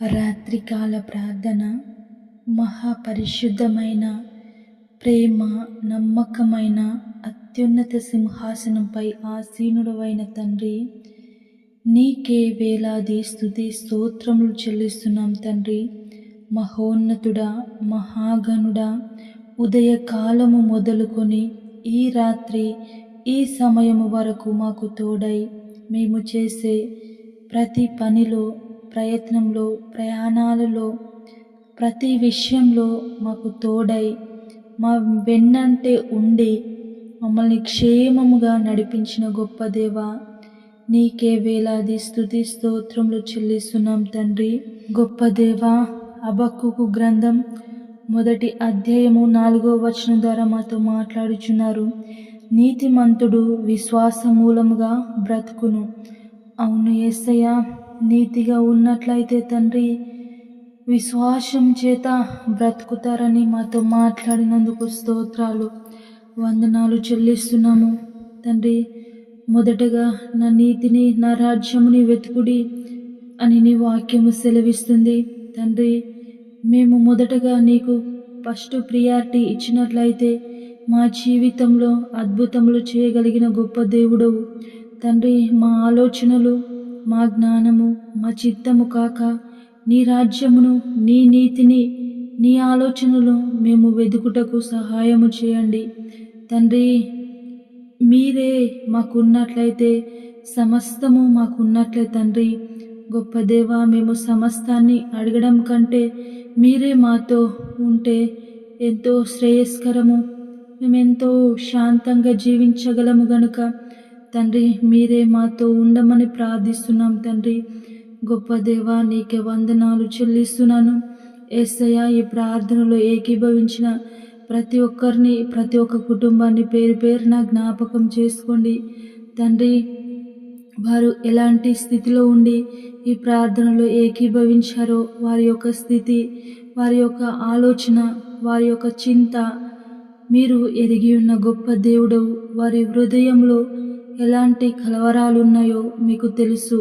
రాత్రికాల ప్రార్థన మహాపరిశుద్ధమైన ప్రేమ నమ్మకమైన అత్యున్నత సింహాసనంపై ఆసీనుడవైన తండ్రి నీకే వేలాది స్థుతి స్తోత్రములు చెల్లిస్తున్నాం తండ్రి. మహోన్నతుడా మహాగణుడా ఉదయకాలము మొదలుకొని ఈ రాత్రి ఈ సమయము వరకు మాకు తోడై మేము చేసే ప్రతి పనిలో ప్రయత్నంలో ప్రయాణాలలో ప్రతి విషయంలో మాకు తోడై మా వెన్నంటే ఉండి మమ్మల్ని క్షేమముగా నడిపించిన గొప్ప దేవ నీకే వేలాది స్థుతి స్తోత్రములు చెల్లిస్తున్నాం తండ్రి. గొప్ప దేవ అబక్కుకు గ్రంథం మొదటి అధ్యాయము నాలుగో వచనం ద్వారా మాతో మాట్లాడుచున్నారు. నీతిమంతుడు విశ్వాస మూలముగా బ్రతుకును. అవును ఏసయ్య నీతిగా ఉన్నట్లయితే తండ్రి విశ్వాసం చేత బ్రతుకుతారని మాతో మాట్లాడినందుకు స్తోత్రాలు వందనాలు చెల్లిస్తున్నాము. తండ్రి మొదటగా నా నీతిని నా రాజ్యముని వెతుకుడి అని నీ వాక్యము సెలవిస్తుంది. తండ్రి మేము మొదటగా నీకు ఫస్ట్ ప్రియారిటీ ఇచ్చినట్లయితే మా జీవితంలో అద్భుతములు చేయగలిగిన గొప్ప దేవుడవు. తండ్రి మా ఆలోచనలు మా జ్ఞానము మా చిత్తము కాక నీ రాజ్యమును నీ నీతిని నీ ఆలోచనలు మేము వెదుకుటకు సహాయము చేయండి. తండ్రి మీరే మాకున్నట్లయితే సమస్తము మాకున్నట్లే తండ్రి. గొప్ప దేవ మేము సమస్తాన్ని అడగడం కంటే మీరే మాతో ఉంటే ఎంతో శ్రేయస్కరము. మేమెంతో శాంతంగా జీవించగలము గనుక తండ్రి మీరే మాతో ఉండమని ప్రార్థిస్తున్నాం తండ్రి. గొప్ప దేవా నీకే వందనాలు చెల్లిస్తున్నాను. ఏసయ్య ఈ ప్రార్థనలో ఏకీభవించిన ప్రతి ఒక్కరిని ప్రతి ఒక్క కుటుంబాన్ని పేరు పేరున జ్ఞాపకం చేసుకోండి. తండ్రి వారు ఎలాంటి స్థితిలో ఉండి ఈ ప్రార్థనలో ఏకీభవించారో వారి యొక్క స్థితి వారి యొక్క ఆలోచన వారి యొక్క చింత మీరు ఎరిగి ఉన్న గొప్ప దేవుడవు వారి హృదయంలో ఎలాంటి కలవరాలు ఉన్నాయో మీకు తెలుసు.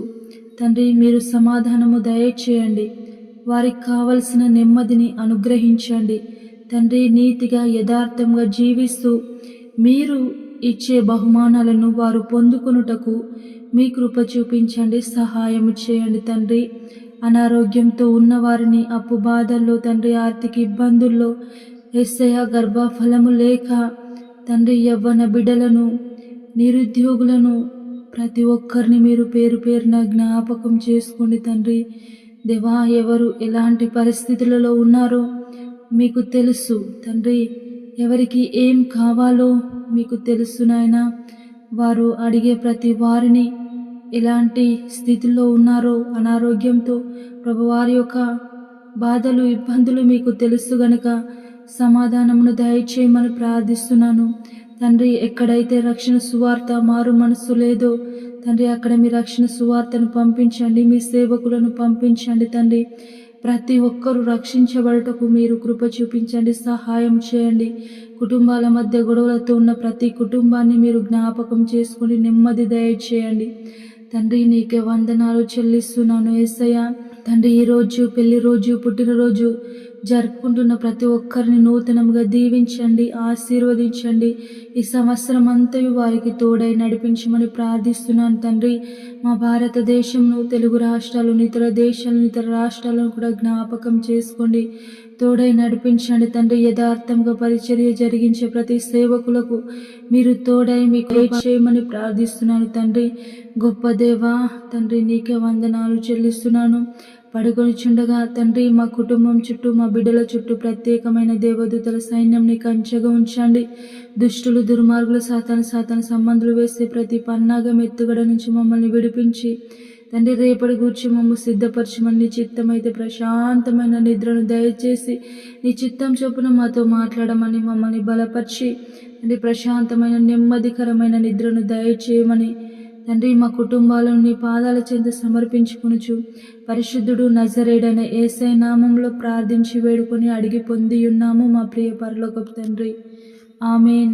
తండ్రి మీరు సమాధానము దయచేయండి. వారికి కావలసిన నెమ్మదిని అనుగ్రహించండి. తండ్రి నీతిగా యథార్థంగా జీవిస్తూ మీరు ఇచ్చే బహుమానాలను వారు పొందుకొనుటకు మీ కృప చూపించండి సహాయం చేయండి తండ్రి. అనారోగ్యంతో ఉన్నవారిని అప్పు బాధల్లో తండ్రి ఆర్థిక ఇబ్బందుల్లో ఎస్సయ గర్భఫలము లేక తండ్రి యవ్వన బిడ్డలను నిరుద్యోగులను ప్రతి ఒక్కరిని మీరు పేరు పేరున జ్ఞాపకం చేసుకోండి తండ్రి. దేవా ఎవరు ఎలాంటి పరిస్థితులలో ఉన్నారో మీకు తెలుసు తండ్రి. ఎవరికి ఏం కావాలో మీకు తెలుసు నాయన. వారు అడిగే ప్రతి వారిని ఎలాంటి స్థితిలో ఉన్నారో అనారోగ్యంతో ప్రభువారి యొక్క బాధలు ఇబ్బందులు మీకు తెలుసు గనక సమాధానమును దయచేయమని ప్రార్థిస్తున్నాను. తండ్రి ఎక్కడైతే రక్షణ సువార్త మారు మనసు లేదో తండ్రి అక్కడ మీ రక్షణ సువార్తను పంపించండి మీ సేవకులను పంపించండి తండ్రి. ప్రతి ఒక్కరూ రక్షించబడటకు మీరు కృప చూపించండి సహాయం చేయండి. కుటుంబాల మధ్య గొడవలతో ఉన్న ప్రతి కుటుంబాన్ని మీరు జ్ఞాపకం చేసుకుని నెమ్మది దయచేయండి. తండ్రి నీకే వందనాలు చెల్లిస్తున్నాను ఏసయ్య. తండ్రి ఈరోజు పెళ్ళి రోజు పుట్టినరోజు జరుపుకుంటున్న ప్రతి ఒక్కరిని నూతనంగా దీవించండి ఆశీర్వదించండి. ఈ సంవత్సరం అంతయు వారికి తోడై నడిపించమని ప్రార్థిస్తున్నాను తండ్రి. మా భారతదేశంను తెలుగు రాష్ట్రాలను ఇతర దేశాలను ఇతర రాష్ట్రాలను కూడా జ్ఞాపకం చేసుకోండి. తోడై నడిపించండి తండ్రి. యథార్థంగా పరిచర్య జరిగించే ప్రతి సేవకులకు మీరు తోడై మీకు చేయమని ప్రార్థిస్తున్నాను తండ్రి. గొప్ప దేవా తండ్రి నీకే వందనాలు చెల్లిస్తున్నాను. పడుకొని చుండగా తండ్రి మా కుటుంబం చుట్టూ మా బిడ్డల చుట్టూ ప్రత్యేకమైన దేవదూతల సైన్యంని కంచెగా ఉంచండి. దుష్టులు దుర్మార్గులు సాతాను సాతాను సంబంధులు వేసే ప్రతి పన్నాగం ఎత్తుగడ నుంచి మమ్మల్ని విడిపించి తండ్రి రేపటి గూర్చి మమ్మ సిద్ధపరచమని నీ చిత్తమైతే ప్రశాంతమైన నిద్రను దయచేసి నీ చిత్తం చొప్పున మాతో మాట్లాడమని మమ్మల్ని బలపరిచి తండ్రి ప్రశాంతమైన నెమ్మదికరమైన నిద్రను దయచేయమని తండ్రి మా కుటుంబాలను నీ పాదాల చెంత సమర్పించుకునుచు పరిశుద్ధుడు నజరేడైన ఏసై నామంలో ప్రార్థించి వేడుకొని అడిగి పొంది ఉన్నాము మా ప్రియ పరలోకపు తండ్రి. ఆమెన్.